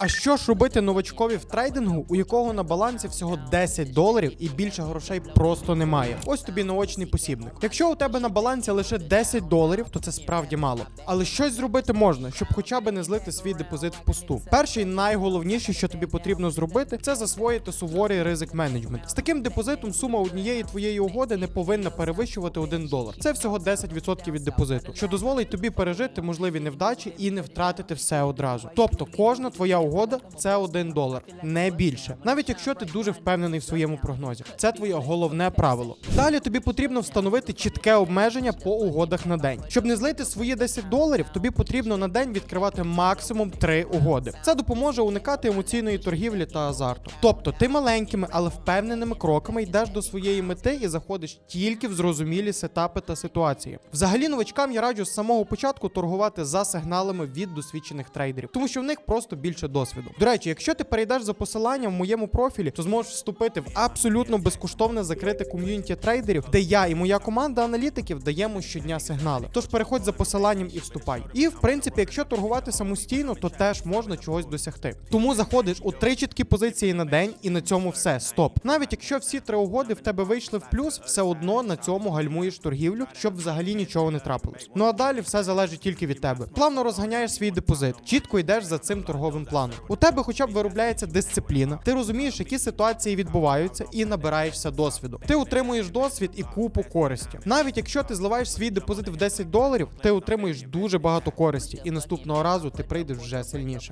А що ж робити новачкові в трейдингу, у якого на балансі всього 10 доларів і більше грошей просто немає? Ось тобі наочний посібник. Якщо у тебе на балансі лише 10 доларів, то це справді мало. Але щось зробити можна, щоб хоча б не злити свій депозит в пусту. Перше і найголовніше, що тобі потрібно зробити, це засвоїти суворий ризик менеджмент. З таким депозитом сума однієї твоєї угоди не повинна перевищувати 1 долар. Це всього 10% від депозиту, що дозволить тобі пережити можливі невдачі і не втратити все одразу. Тобто кожна твоя угода це 1 долар, не більше. Навіть якщо ти дуже впевнений в своєму прогнозі. Це твоє головне правило. Далі тобі потрібно встановити чітке обмеження по угодах на день. Щоб не злити свої 10 доларів, тобі потрібно на день відкривати максимум 3 угоди. Це допоможе уникати емоційної торгівлі та азарту. Тобто ти маленькими, але впевненими кроками йдеш до своєї мети і заходиш тільки в зрозумілі сетапи та ситуації. Взагалі, новачкам я раджу з самого початку торгувати за сигналами від досвідчених трейдерів, тому що в них просто більше досвіду. До речі, якщо ти перейдеш за посиланням в моєму профілі, то зможеш вступити в абсолютно безкоштовне закрите ком'юніті трейдерів, де я і моя команда аналітиків даємо щодня сигнали. Тож переходь за посиланням і вступай. І в принципі, якщо торгувати самостійно, то теж можна чогось досягти. Тому заходиш у три чіткі позиції на день, і на цьому все. Стоп. Навіть якщо всі три угоди в тебе вийшли в плюс, все одно на цьому гальмуєш торгівлю, щоб взагалі нічого не трапилось. Ну а далі все залежить тільки від тебе. Плавно розганяєш свій депозит, чітко йдеш за цим торговим планом. У тебе хоча б виробляється дисципліна. Ти розумієш, які ситуації відбуваються, і набираєшся досвіду. Ти отримуєш досвід і купу користі. Навіть якщо ти зливаєш свій депозит в 10 доларів, ти отримуєш дуже багато користі, і наступного разу ти прийдеш вже сильніше.